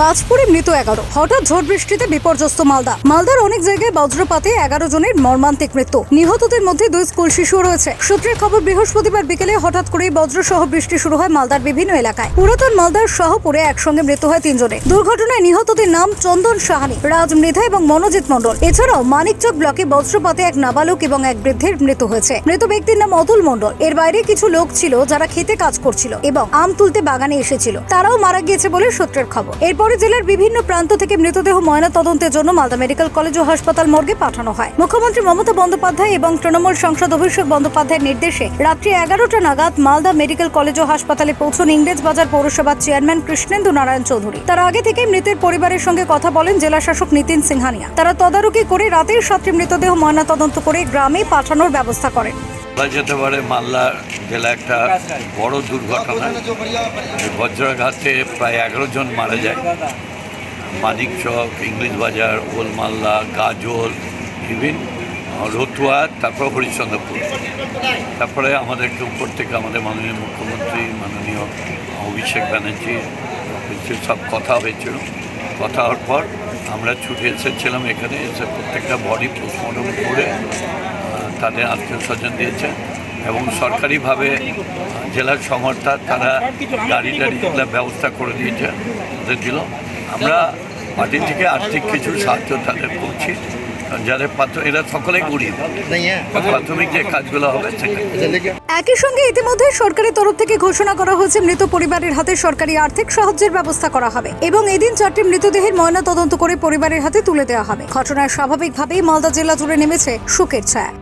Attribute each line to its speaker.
Speaker 1: বাজপুরে মৃত এগারো। হঠাৎ ঝড় বৃষ্টিতে বিপর্যস্ত মালদা। মালদার অনেক জায়গায় বজ্রপাতে এগারো জনের মর্মান্তিক মৃত্যু। নিহতদের মধ্যে দুই স্কুল শিশু রয়েছে। সূত্রের খবর, বৃহস্পতিবার বিকেলে হঠাৎ করেই বজ্র বজ্রসহ বৃষ্টি শুরু হয় মালদার বিভিন্ন এলাকায়। পুরাতন মালদার শাহপুরে একসঙ্গে মৃত্যু হয় তিনজনের। দুর্ঘটনায় নিহতদের নাম চন্দন সাহানি, রাজ মৃধা এবং মনোজিৎ মণ্ডল। এছাড়াও মানিকচক ব্লকে বজ্রপাতে এক নাবালক এবং এক বৃদ্ধের মৃত্যু হয়েছে। মৃত ব্যক্তির নাম অতুল মণ্ডল। এর বাইরে কিছু লোক ছিল যারা খেতে কাজ করছিল এবং আম তুলতে বাগানে এসেছিল। তারাও মারা গিয়েছে বলে সূত্রের খবর। এরপরে জেলার বিভিন্ন প্রান্ত থেকে মৃতদেহ ময়না তদন্তের জন্য মালদা মেডিকেল কলেজ ও হাসপাতাল মর্গে পাঠানো হয়। মুখ্যমন্ত্রী মমতা বন্দ্যোপাধ্যায় এবং তৃণমূল সাংসদ অভিষেক বন্দ্যোপাধ্যায়ের নির্দেশে রাত্রি এগারোটা নাগাদ মালদা মেডিকেল কলেজ ও হাসপাতালে পৌঁছন ইংরেজ বাজার পৌরসভার চেয়ারম্যান কৃষ্ণেন্দু নারায়ণ চৌধুরী। তার আগে থেকে মৃতের পরিবারের সঙ্গে কথা বলেন জেলা শাসক নীতিন সিংহানিয়া। তারা তদারকি করে রাতের সাতটি মৃতদেহ ময়না তদন্ত করে গ্রামে পাঠানোর ব্যবস্থা করেন।
Speaker 2: বলা যেতে পারে? মালদা জেলা একটা বড় দুর্ঘটনা। বজ্রাঘাতে প্রায় এগারো জন মারা যায়। মানিকচক ইংলিশ বাজার, ওল মালদা, গাজল ইভিন রতুয়া, তারপর হরিশ্চন্দ্রপুর। তারপরে আমাদেরকে উপর থেকে আমাদের মাননীয় মুখ্যমন্ত্রী, মাননীয় অভিষেক ব্যানার্জি সব কথা হয়েছিল। কথা হওয়ার পর আমরা ছুটে এসেছিলাম এখানে, এসে প্রত্যেকটা বডি পোস্টমর্টম করে তাদের আত্মীয় স্বজন দিয়েছে এবং সরকারিভাবে জেলার সংস্থা তারা গাড়ি টাড়ি ব্যবস্থা করে দিয়েছে, ওদের দিল। আমরা পার্টি থেকে আর্থিক কিছু সাহায্য তাদের করছি
Speaker 1: একই সঙ্গে সরকারের তরফ থেকে ঘোষণা করা হয়েছে, মৃত পরিবারের হাতে সরকারি আর্থিক সাহায্যের ব্যবস্থা করা হবে এবং এদিন চারটি মৃতদেহের ময়না তদন্ত করে পরিবারের হাতে তুলে দেওয়া হবে। স্বাভাবিকভাবেই মালদা জেলা জুড়ে নেমেছে শোকের ছায়া।